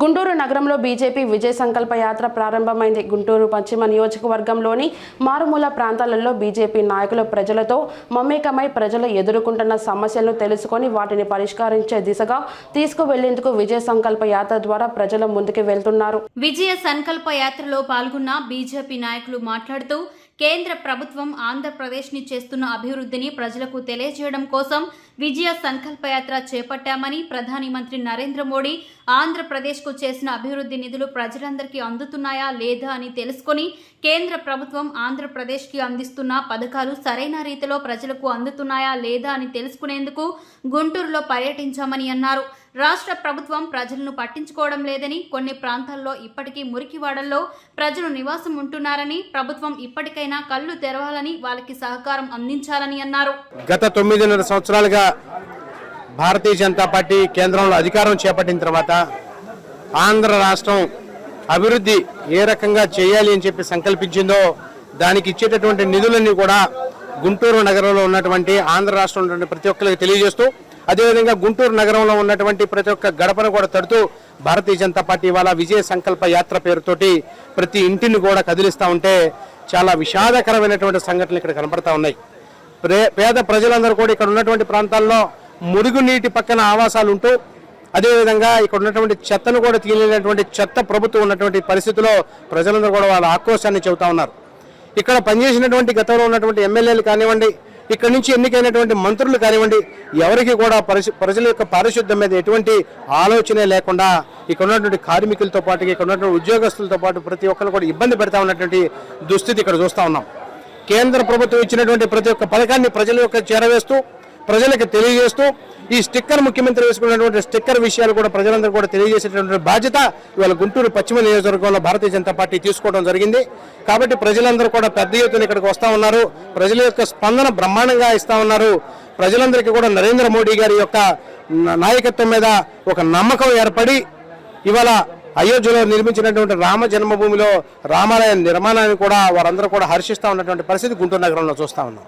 గుంటూరు నగరంలో బీజేపీ విజయ సంకల్ప యాత్ర ప్రారంభమైంది. గుంటూరు పశ్చిమ నియోజకవర్గంలోని మారుమూల ప్రాంతాలలో బీజేపీ నాయకులు ప్రజలతో మమేకమై ప్రజలు ఎదుర్కొంటున్న సమస్యలను తెలుసుకొని వాటిని పరిష్కరించే దిశగా తీసుకువెళ్ళేందుకు విజయ సంకల్ప యాత్ర ద్వారా ప్రజల ముందుకు వెళ్తున్నారు. విజయ సంకల్ప యాత్రలో పాల్గొన్న బీజేపీ నాయకులు మాట్లాడుతూ కేంద్ర ప్రభుత్వం ఆంధ్రప్రదేశ్ని చేస్తున్న అభివృద్ధిని ప్రజలకు తెలియజేయడం కోసం విజయ సంకల్ప యాత్ర చేపట్టామని ప్రధాని మంత్రి నరేంద్ర మోడీ ఆంధ్రప్రదేశ్ ఆంధ్రప్రదేశ్కు చేసిన అభివృద్ధి నిధులు ప్రజలందరికీ అందుతున్నాయా లేదా అని తెలుసుకొని కేంద్ర ప్రభుత్వం ఆంధ్రప్రదేశ్కి అందిస్తున్న పథకాలు సరైన రీతిలో ప్రజలకు అందుతున్నాయా లేదా అని తెలుసుకునేందుకు గుంటూరులో పర్యటించామని అన్నారు. రాష్ట్ర ప్రభుత్వం ప్రజలను పట్టించుకోవడం లేదని కొన్ని ప్రాంతాల్లో ఇప్పటికీ మురికివాడల్లో ప్రజలు నివాసం ఉంటున్నారని ప్రభుత్వం ఇప్పటికైనా కళ్ళు తెరవాలని వాళ్ళకి సహకారం అందించాలని అన్నారు. గత తొమ్మిదిన్నర సంవత్సరాలుగా భారతీయ జనతా పార్టీ కేంద్రంలో అధికారం చేపట్టిన తర్వాత ఆంధ్ర రాష్ట్రం అభివృద్ధి ఏ రకంగా చేయాలి అని చెప్పి సంకల్పించిందో దానికి ఇచ్చేటటువంటి నిధులన్నీ కూడా గుంటూరు నగరంలో ఉన్నటువంటి ఆంధ్ర రాష్ట్రంలో ఉన్నటువంటి ప్రతి ఒక్కరికి తెలియజేస్తూ అదేవిధంగా గుంటూరు నగరంలో ఉన్నటువంటి ప్రతి ఒక్క గడపను కూడా తడుతూ భారతీయ జనతా పార్టీ వాళ్ళ విజయ సంకల్ప యాత్ర పేరుతోటి ప్రతి ఇంటిని కూడా కదిలిస్తూ ఉంటే చాలా విషాదకరమైనటువంటి సంఘటనలు ఇక్కడ కనపడతా ఉన్నాయి. పేద ప్రజలందరూ కూడా ఇక్కడ ఉన్నటువంటి ప్రాంతాల్లో మురుగునీటి పక్కన ఆవాసాలు ఉంటూ అదేవిధంగా ఇక్కడ ఉన్నటువంటి చెత్తను కూడా తీయలేనటువంటి చెత్త ప్రభుత్వం ఉన్నటువంటి పరిస్థితిలో ప్రజలందరూ కూడా వాళ్ళ ఆక్రోశాన్ని చెబుతా ఉన్నారు. ఇక్కడ పనిచేసినటువంటి గతంలో ఉన్నటువంటి ఎమ్మెల్యేలు కానివ్వండి ఇక్కడ నుంచి ఎన్నికైనటువంటి మంత్రులు కానివ్వండి ఎవరికి కూడా పరిశు ప్రజల యొక్క పారిశుద్ధ్యం మీద ఎటువంటి ఆలోచనే లేకుండా ఇక్కడ ఉన్నటువంటి కార్మికులతో పాటు ఇక్కడ ఉన్నటువంటి ఉద్యోగస్తులతో పాటు ప్రతి ఒక్కరు కూడా ఇబ్బంది పెడతా ఉన్నటువంటి దుస్థితి ఇక్కడ చూస్తా ఉన్నాం. కేంద్ర ప్రభుత్వం ఇచ్చినటువంటి ప్రతి ఒక్క పథకాన్ని ప్రజల యొక్క చేరవేస్తూ ప్రజలకు తెలియజేస్తూ ఈ స్టిక్కర్ ముఖ్యమంత్రి వేసుకున్నటువంటి స్టిక్కర్ విషయాలు కూడా ప్రజలందరూ కూడా తెలియజేసేటటువంటి బాధ్యత ఇవాళ గుంటూరు పశ్చిమ నియోజకవర్గంలో భారతీయ జనతా పార్టీ తీసుకోవడం జరిగింది. కాబట్టి ప్రజలందరూ కూడా పెద్ద ఎత్తున ఇక్కడికి వస్తూ ఉన్నారు. ప్రజల యొక్క స్పందన బ్రహ్మాండంగా ఇస్తా ఉన్నారు. ప్రజలందరికీ కూడా నరేంద్ర మోడీ గారి యొక్క నాయకత్వం మీద ఒక నమ్మకం ఏర్పడి ఇవాళ అయోధ్యలో నిర్మించినటువంటి రామ జన్మభూమిలో రామాలయ నిర్మాణాన్ని కూడా వారందరూ కూడా హర్షిస్తూ ఉన్నటువంటి పరిస్థితి గుంటూరు నగరంలో చూస్తూ ఉన్నాం.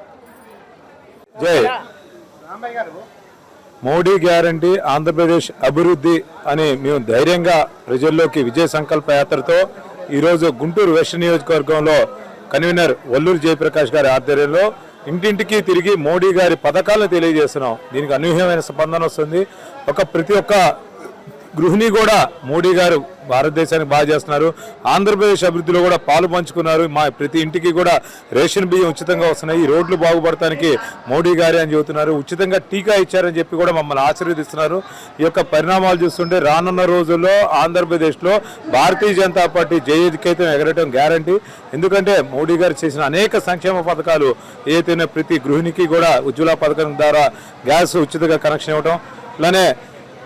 జై. మోడీ గ్యారంటీ ఆంధ్రప్రదేశ్ అభివృద్ధి అని మేము ధైర్యంగా ప్రజల్లోకి విజయ సంకల్ప యాత్రతో ఈరోజు గుంటూరు వెస్ట్ నియోజకవర్గంలో కన్వీనర్ వల్లూరు జయప్రకాష్ గారి ఆధ్వర్యంలో ఇంటింటికి తిరిగి మోడీ గారి పథకాలను తెలియజేస్తున్నాం. దీనికి అనూహ్యమైన స్పందన వస్తుంది. ఒక ప్రతి ఒక్క గృహిణి కూడా మోడీ గారు భారతదేశానికి బాగా చేస్తున్నారు. ఆంధ్రప్రదేశ్ అభివృద్ధిలో కూడా పాలు పంచుకున్నారు. మా ప్రతి ఇంటికి కూడా రేషన్ బియ్యం ఉచితంగా వస్తున్నాయి. ఈ రోడ్లు బాగుపడటానికి మోడీ గారే అని చెబుతున్నారు. ఉచితంగా టీకా ఇచ్చారని చెప్పి కూడా మమ్మల్ని ఆశీర్వదిస్తున్నారు. ఈ యొక్క పరిణామాలు చూస్తుంటే రానున్న రోజుల్లో ఆంధ్రప్రదేశ్లో భారతీయ జనతా పార్టీ జయకేతం ఎగరటం గ్యారంటీ. ఎందుకంటే మోడీ గారు చేసిన అనేక సంక్షేమ పథకాలు ఏదైనా ప్రతి గృహిణికి కూడా ఉజ్వల పథకం ద్వారా గ్యాస్ ఉచితంగా కనెక్షన్ ఇవ్వడం అలానే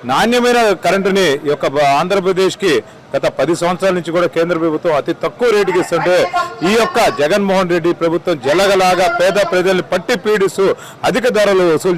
నాణ్యమైన కరెంటుని ఈ యొక్క ఆంధ్రప్రదేశ్కి గత పది సంవత్సరాల నుంచి కూడా కేంద్ర ప్రభుత్వం అతి తక్కువ రేటుకి ఇస్తుంటే ఈ యొక్క జగన్మోహన్ రెడ్డి ప్రభుత్వం జలగలాగా పేద ప్రజల్ని పట్టి పీడిస్తూ అధిక ధరలు వసూలు